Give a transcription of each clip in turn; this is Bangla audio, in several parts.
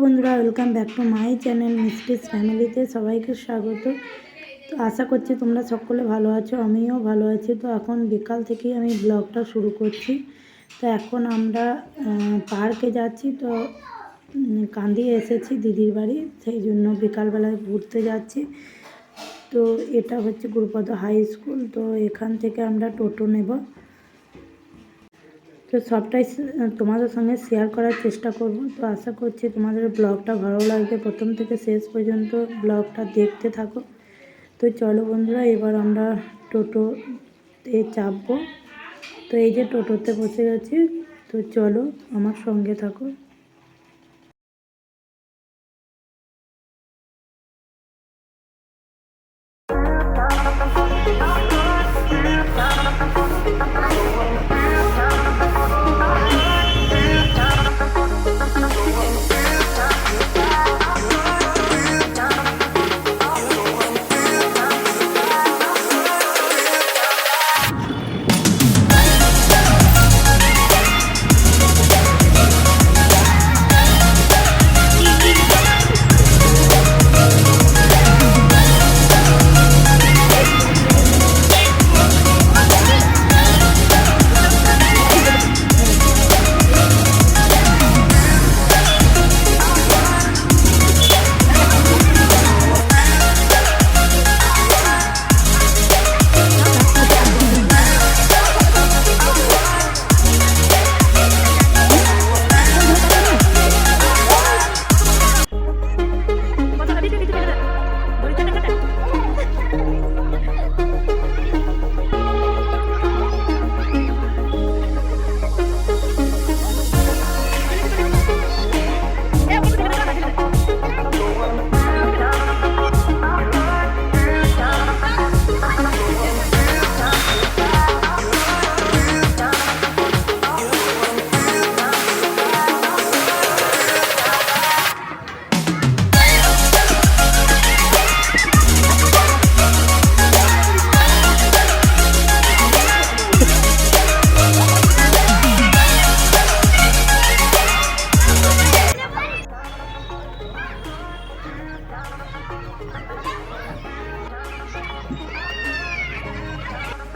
Welcome back to my channel mistress ফ্যামিলিতে সবাইকে স্বাগত। তো আশা করছি তোমরা সকলে ভালো আছো আমিও ভালো আছি। তো এখন বিকাল থেকেই আমি ব্লগটা শুরু করছি। তো এখন আমরা পার্কে যাচ্ছি। তো উম, কান্দিয়ে এসেছি দিদির বাড়ি সেই জন্য বিকালবেলায় ঘুরতে যাচ্ছি। তো এটা হচ্ছে গুরুপদ হাই স্কুল। তো এখান থেকে আমরা টোটো নেব। তো সবটাই তোমাদের সঙ্গে শেয়ার করার চেষ্টা করব। তো আশা করছি তোমাদের ব্লগটা ভালো লাগবে। প্রথম থেকে শেষ পর্যন্ত ব্লগটা দেখতে থাকো। তো চলো বন্ধুরা, এবার আমরা টোটোতে চাপবো। তো এই যে টোটোতে বসে গেছি তো চলো আমার সঙ্গে থাকো।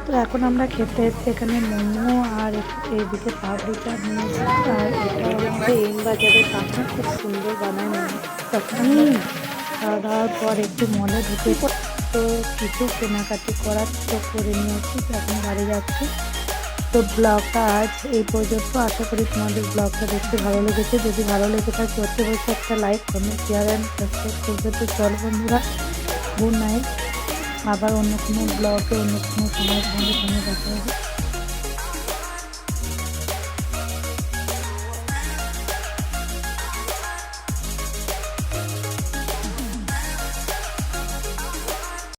তো এখন আমরা খেতে এসেছি এখানে মোমো আর এদিকে পাপড়ি চাট নিয়েছি আর এটা হচ্ছে এম বাজারের কাছে খুব সুন্দর বানায় মোমো। তখন খাওয়া পর একটু মলে ঢুকে তো কিছু কেনাকাটি করার তো করে নিয়েছি এখন বাড়ি যাচ্ছি। তো ব্লগটা আজ এই পর্যন্ত। আশা করি তোমাদের ব্লগটা দেখতে ভালো লেগেছে। যদি ভালো লেগে থাকে অতি অবশ্যই একটা like comment share and subscribe করবে। তো চল বন্ধুরা গুড নাইট আবার অন্য কোনো ব্লগে অন্য কোনো সময় তোমাদের সঙ্গে দেখা হবে।